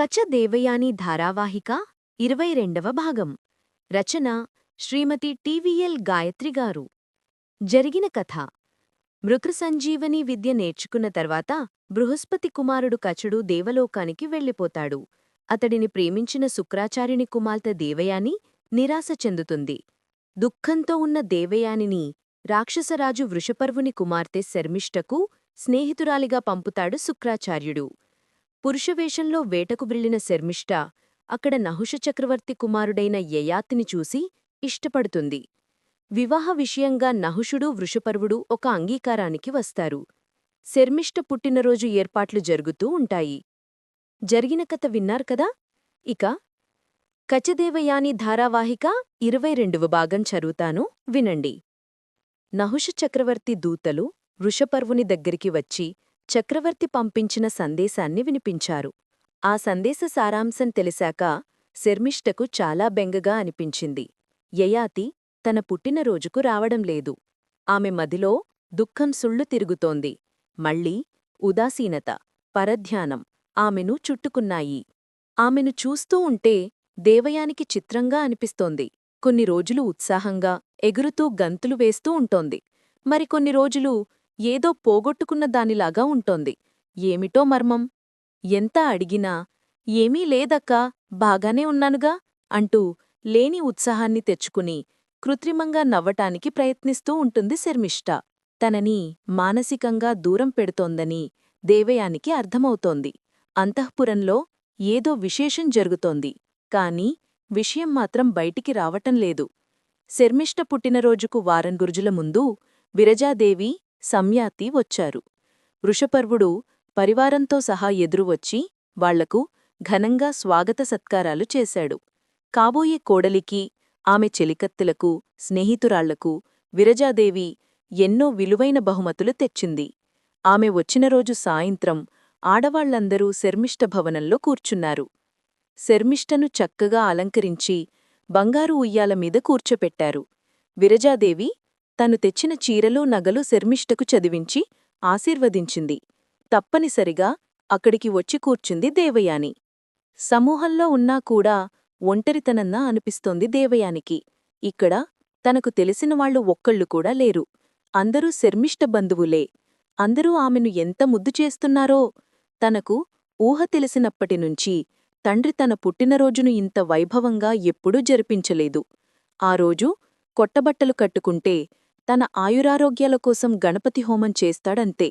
కచ దేవయాని ధారావాహిక ఇరవై రెండవ భాగం. రచన శ్రీమతి టివిఎల్ గాయత్రిగారు జరిగిన కథ. మృకసంజీవని విద్య నేర్చుకున్న తర్వాత బృహస్పతి కుమారుడు కచుడు దేవలోకానికి వెళ్ళిపోతాడు. అతడిని ప్రేమించిన శుక్రాచార్యుని కుమార్తె దేవయాని నిరాశ చెందుతుంది. దుఃఖంతో ఉన్న దేవయానిని రాక్షసరాజు వృషపర్వుని కుమార్తె శర్మిష్టకు స్నేహితురాలిగా పంపుతాడు శుక్రాచార్యుడు. పురుషవేషంలో వేటకు బ్రిల్లిన శర్మిష్ట అక్కడ నహుష చక్రవర్తి కుమారుడైన యయాతిని చూసి ఇష్టపడుతుంది. వివాహ విషయంగా నహుషుడు వృషపర్వుడు ఒక అంగీకారానికి వస్తారు. శర్మిష్ట పుట్టినరోజు ఏర్పాట్లు జరుగుతూ ఉంటాయి. జరిగిన కథ విన్నారు కదా? ఇక కచదేవయాని ధారావాహిక ఇరవై రెండవ భాగం చదువుతాను వినండి. నహుష చక్రవర్తి దూతలు వృషపర్వుని దగ్గరికి వచ్చి చక్రవర్తి పంపించిన సందేశాన్ని వినిపించారు. ఆ సందేశ సారాంశం తెలిసాక శర్మిష్టకు చాలా బెంగగా అనిపించింది. యయాతి తన పుట్టినరోజుకు రావడం లేదు. ఆమె మదిలో దుఃఖం సుళ్ళు తిరుగుతోంది. మళ్ళీ ఉదాసీనత పరధ్యానం ఆమెను చుట్టుకున్నాయి. ఆమెను చూస్తూ ఉంటే దేవయానికి చిత్రంగా అనిపిస్తోంది. కొన్ని రోజులు ఉత్సాహంగా ఎగురుతూ గంతులు వేస్తూ ఉంటోంది. మరికొన్ని రోజులు ఏదో పోగొట్టుకున్న దానిలాగా ఉంటోంది. ఏమిటో మర్మం? ఎంత అడిగినా ఏమీ లేదక్కా బాగానే ఉన్నానుగా అంటూ లేని ఉత్సాహాన్ని తెచ్చుకుని కృత్రిమంగా నవ్వటానికి ప్రయత్నిస్తూ ఉంటుంది శర్మిష్ట. తనని మానసికంగా దూరం పెడుతోందని దేవయానికి అర్థమవుతోంది. అంతఃపురంలో ఏదో విశేషం జరుగుతోంది. కాని విషయం మాత్రం బయటికి రావటంలేదు శర్మిష్ట పుట్టినరోజుకు వారం గురుజుల ముందు విరజాదేవి సంయాతి వచ్చారు. వృషపర్వుడు పరివారంతో సహా ఎదురువచ్చి వాళ్ళకు ఘనంగా స్వాగత సత్కారాలు చేశాడు. కాబోయే కోడలికి ఆమె చెలికత్తెలకు స్నేహితురాళ్ళకు విరజాదేవి ఎన్నో విలువైన బహుమతులు తెచ్చింది. ఆమె వచ్చిన రోజు సాయంత్రం ఆడవాళ్ళందరూ శర్మిష్ట భవనంలో కూర్చున్నారు. శర్మిష్టను చక్కగా అలంకరించి బంగారు ఉయ్యాల మీద కూర్చోపెట్టారు. విరజాదేవి తను తెచ్చిన చీరలు నగలు శర్మిష్టకు చదివించి ఆశీర్వదించింది. తప్పనిసరిగా అక్కడికి వచ్చి కూర్చుంది దేవయాని. సమూహంలో ఉన్నా కూడా ఒంటరితనన్నా అనిపిస్తోంది దేవయానికి. ఇక్కడ తనకు తెలిసినవాళ్ళు ఒక్కళ్ళు కూడా లేరు. అందరూ శర్మిష్ట బంధువులే. అందరూ ఆమెను ఎంత ముద్దు చేస్తున్నారో తనకు ఊహ తెలిసినప్పటినుంచి తండ్రి తన పుట్టినరోజును ఇంత వైభవంగా ఎప్పుడూ జరిపించలేదు. ఆ రోజు కొట్టబట్టలు కట్టుకుంటే తన ఆయురారోగ్యాల కోసం గణపతి హోమం చేస్తాడంతే.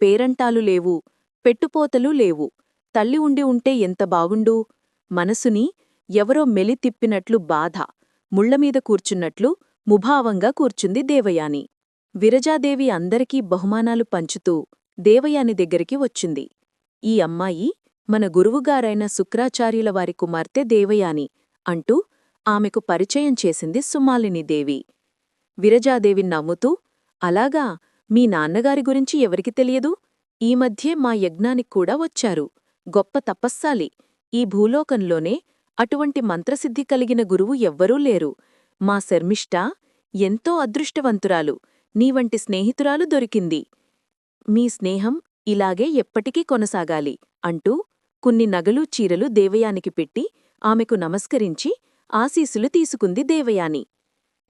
పేరంటాలు లేవు పెట్టుపోతలు లేవు. తల్లి ఉండి ఉంటే ఎంత బాగుండు? మనసుని ఎవరో మెలి తిప్పినట్లు బాధ ముళ్ళమీద కూర్చున్నట్లు ముభావంగా కూర్చుంది దేవయాని. విరజాదేవి అందరికీ బహుమానాలు పంచుతూ దేవయాని దగ్గరికి వచ్చింది. ఈ అమ్మాయి మన గురువుగారైన శుక్రాచార్యుల వారి కుమార్తె దేవయాని అంటూ ఆమెకు పరిచయం చేసింది సుమాలినిదేవి విరజాదేవి నవ్వుతూ అలాగా మీ నాన్నగారి గురించి ఎవరికి తెలియదు? ఈ మధ్యే మా యజ్ఞానికి కూడా వచ్చారు. గొప్ప తపస్సాలి. ఈ భూలోకంలోనే అటువంటి మంత్రసిద్ధి కలిగిన గురువు ఎవ్వరూ లేరు. మా శర్మిష్ట ఎంతో అదృష్టవంతురాలు. నీవంటి స్నేహితురాలు దొరికింది. మీ స్నేహం ఇలాగే ఎప్పటికీ కొనసాగాలి అంటూ కొన్ని నగలు చీరలు దేవయానికి పెట్టి ఆమెకు నమస్కరించి ఆశీసులు తీసుకుంది దేవయాని.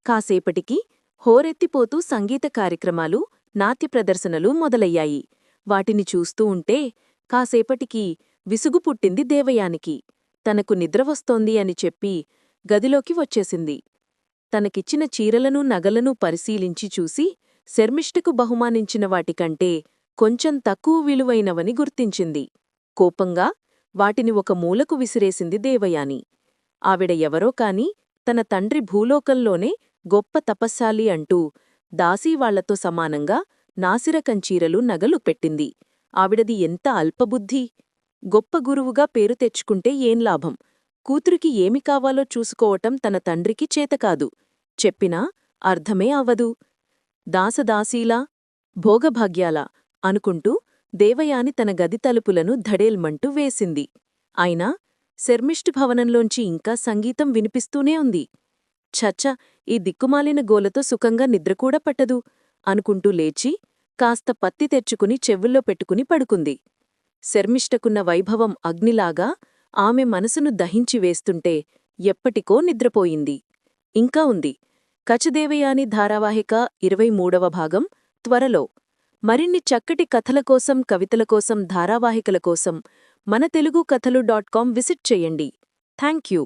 కాసేపటికి హోరెత్తిపోతూ సంగీత కార్యక్రమాలు నాట్య ప్రదర్శనలు మొదలయ్యాయి. వాటిని చూస్తూ ఉంటే కాసేపటికి విసుగు పుట్టింది దేవయానికి. తనకు నిద్రవస్తోంది అని చెప్పి గదిలోకి వచ్చేసింది. తనకిచ్చిన చీరలను నగలను పరిశీలించి చూసి శర్మిష్ఠకు బహుమానించిన వాటికంటే కొంచెం తక్కువ విలువైనవని గుర్తించింది. కోపంగా వాటిని ఒక మూలకు విసిరేసింది దేవయాని. ఆవిడ ఎవరో కాని తన తండ్రి భూలోకంలోనే గొప్ప తపస్సాలి అంటూ దాసీవాళ్ళతో సమానంగా నాసిరకంచీరలు నగలు పెట్టింది. ఆవిడది ఎంత అల్పబుద్ధి! గొప్ప గురువుగా పేరు తెచ్చుకుంటే ఏం లాభం? కూతురికి ఏమి కావాలో చూసుకోవటం తన తండ్రికి చేతకాదు. చెప్పినా అర్థమే అవ్వదు దాసదాసీలా భోగభాగ్యాలా అనుకుంటూ దేవయాని తన గది తలుపులను ధడేల్మంటూ వేసింది. అయినా శర్మిష్ఠ భవనంలోంచి ఇంకా సంగీతం వినిపిస్తూనే ఉంది. ఛచ్చ ఈ దిక్కుమాలిన గోలతో సుఖంగా నిద్రకూడా పట్టదు అనుకుంటూ లేచి కాస్త పత్తి తెచ్చుకుని చెవుల్లో పెట్టుకుని పడుకుంది. శర్మిష్టకున్న వైభవం అగ్నిలాగా ఆమె మనసును దహించి వేస్తుంటే ఎప్పటికో నిద్రపోయింది. ఇంకా ఉంది. కచదేవయాని ధారావాహిక ఇరవై మూడవ భాగం త్వరలో. మరిన్ని చక్కటి కథల కోసం కవితల కోసం ధారావాహికల కోసం మన తెలుగు కథలు డాట్ కాం విసిట్ చేయండి. Thank you